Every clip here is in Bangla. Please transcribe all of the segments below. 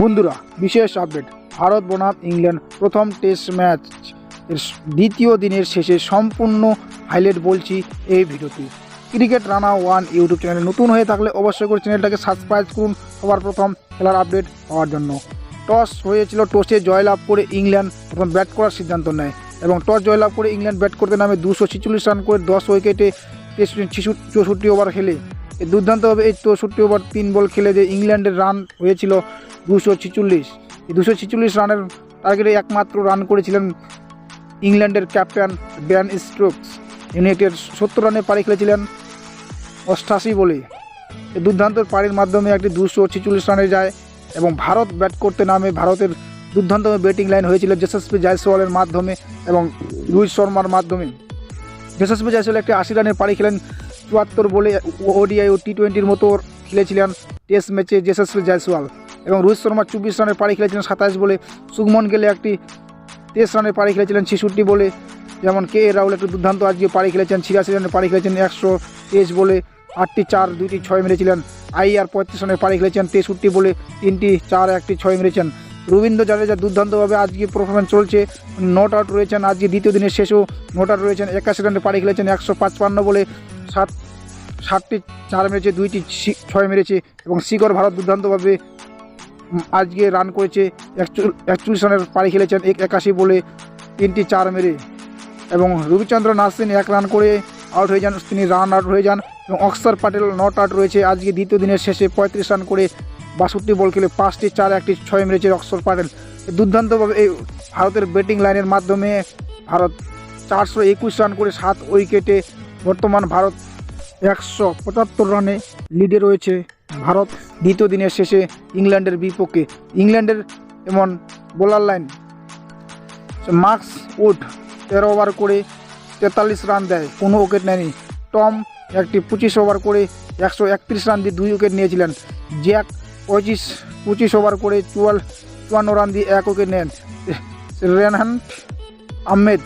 বন্ধুরা, বিশেষ আপডেট ভারত, বনাম, ইংল্যান্ড, প্রথম টেস্ট ম্যাচ এর দ্বিতীয় দিনের শেষে সম্পূর্ণ হাইলাইট বলছি এই ভিডিওতে। ক্রিকেট রানা ওয়ান ইউটিউব চ্যানেলে নতুন হয়ে থাকলে অবশ্যই করে চ্যানেলটাকে সাবস্ক্রাইব করুন, সবার প্রথম খেলার আপডেট পাওয়ার জন্য। টস হয়েছিল টসে জয়লাভ করে ইংল্যান্ড প্রথম ব্যাট করার সিদ্ধান্ত নেয় এবং টস জয়লাভ করে ইংল্যান্ড ব্যাট করতে নামে দুশো ছিচল্লিশ রান করে দশ উইকেটে চৌষট্টি ওভার খেলে। দুর্দান্তভাবে এই চৌষট্টি ওভার তিন বল খেলে যে ইংল্যান্ডের রান হয়েছিল দুশো ছিচল্লিশ। দুশো ছিচল্লিশ রানের টার্গেটে একমাত্র রান করেছিলেন ইংল্যান্ডের ক্যাপ্টেন ব্যান স্ট্রোকস ইউনাইটেড সত্তর রানে পাড়ি খেলেছিলেন অষ্টাশি বলে। এই দুর্দান্ত পাড়ির মাধ্যমে একটি দুশো ছিচল্লিশ রানে যায় এবং ভারত ব্যাট করতে নামে ভারতের দুর্দান্ত ব্যাটিং লাইন হয়েছিল যশস্বী জয়সওয়ালের মাধ্যমে এবং রোহিত শর্মার মাধ্যমে। যশস্বী জয়সওয়াল একটি আশি রানের পাড়ি খেলেন চুয়াত্তর বলে ওডিআই ও টি টোয়েন্টির মতো খেলেছিলেন টেস্ট ম্যাচে যশস্বী জয়সওয়াল এবং রোহিত শর্মা চব্বিশ রানের পাড়ি খেলেছিলেন সাতাশ বলে। সুগমন গেলে একটি তেইশ রানের পাড়ি খেলেছিলেন ছেষট্টি বলে। যেমন কে রাহুল একটি দুর্দান্ত আজকে পাড়ি খেলেছেন, ছিয়াশি রানের পাড়ি খেলেছেন, একশো তেইশ বলে। আটটি চার, দুইটি ছয় মেরেছিলেন। আই আর পঁয়ত্রিশ রানের পাড়ি খেলেছেন, তেষট্টি বলে তিনটি চার, একটি ছয় মেরেছেন। রবীন্দ্র জাদেজা দুর্দান্তভাবে আজকে পারফরমেন্স চলছে। নট আউট রয়েছেন, আজকে দ্বিতীয় দিনের শেষেও নট আউট রয়েছেন, একাশি রানের পাড়ি খেলেছেন, একশো পাঁচপান্ন বলে। সাত ষাটটি চার মেরেছে, দুইটি ছয় মেরেছে এবং শিকর ভারত দুর্দান্তভাবে আজকে রান করেছে। একচুল- একচল্লিশ রানের পাড়ি খেলেছেন এক একাশি বলে তিনটি চার মেরে। এবং রবিচন্দ্র নাসিন এক রান করে আউট হয়ে যান, তিনি রান আউট হয়ে যান। এবং অক্সর প্যাটেল নট আউট রয়েছে। আজকে দ্বিতীয় দিনের শেষে পঁয়ত্রিশ রান করে বাষট্টি বল খেলে পাঁচটি, চার, একটি, ছয় মেরেছে অক্সর প্যাটেল দুর্দান্তভাবে এই ভারতের ব্যাটিং লাইনের মাধ্যমে ভারত চারশো একুশ রান করে সাত উইকেটে বর্তমান ভারত একশো পঁচাত্তর রানে লিডে রয়েছে ভারত। দ্বিতীয় দিনের শেষে ইংল্যান্ডের বিপক্ষে। ইংল্যান্ডের এমন বোলার লাইন মার্কস উড তেরো ওভার করে তেতাল্লিশ রান দেয়, কোনো উইকেট নেয়নি। টম একটি পঁচিশ ওভার করে একশো একত্রিশ রান দিয়ে দুই উইকেট নিয়েছিলেন। জ্যাক পঁচিশ পঁচিশ ওভার করে চুয়াল চুয়ান্ন রান দিয়ে এক উইকেট নেন। রেনহান আহমেদ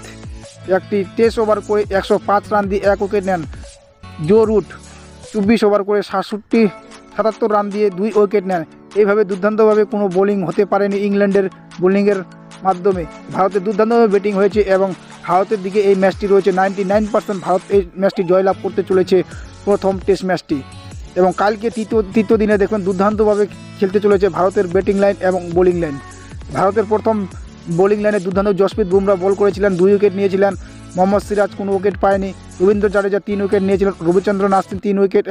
একটি তেইশ ওভার করে একশো পাঁচ রান দিয়ে এক উইকেট নেন। জো রুট চব্বিশ ওভার করে সাতষট্টি, সাতাত্তর রান দিয়ে দুই উইকেট নেন। এইভাবে দুর্দান্তভাবে কোনো বোলিং হতে পারেনি ইংল্যান্ডের বোলিংয়ের মাধ্যমে। ভারতের দুর্দান্তভাবে ব্যাটিং হয়েছে এবং ভারতের দিকে এই ম্যাচটি রয়েছে। নাইনটি নাইন পার্সেন্ট ভারত এই ম্যাচটি জয়লাভ করতে চলেছে প্রথম টেস্ট ম্যাচটি। এবং কালকে তৃতীয় তৃতীয় দিনে দেখবেন দুর্দান্তভাবে খেলতে চলেছে ভারতের ব্যাটিং লাইন এবং বোলিং লাইন। ভারতের প্রথম বোলিং লাইনে দুর্দান্ত জসপ্রীত বুমরা বল করেছিলেন, দুই উইকেট নিয়েছিলেন। মোহাম্মদ সিরাজ কোনো উইকেট পায়নি। রবীন্দ্র জাডেজা তিন উইকেট নিয়েছিলেন। রবিচন্দ্রন আশ্বিন তিন উইকেট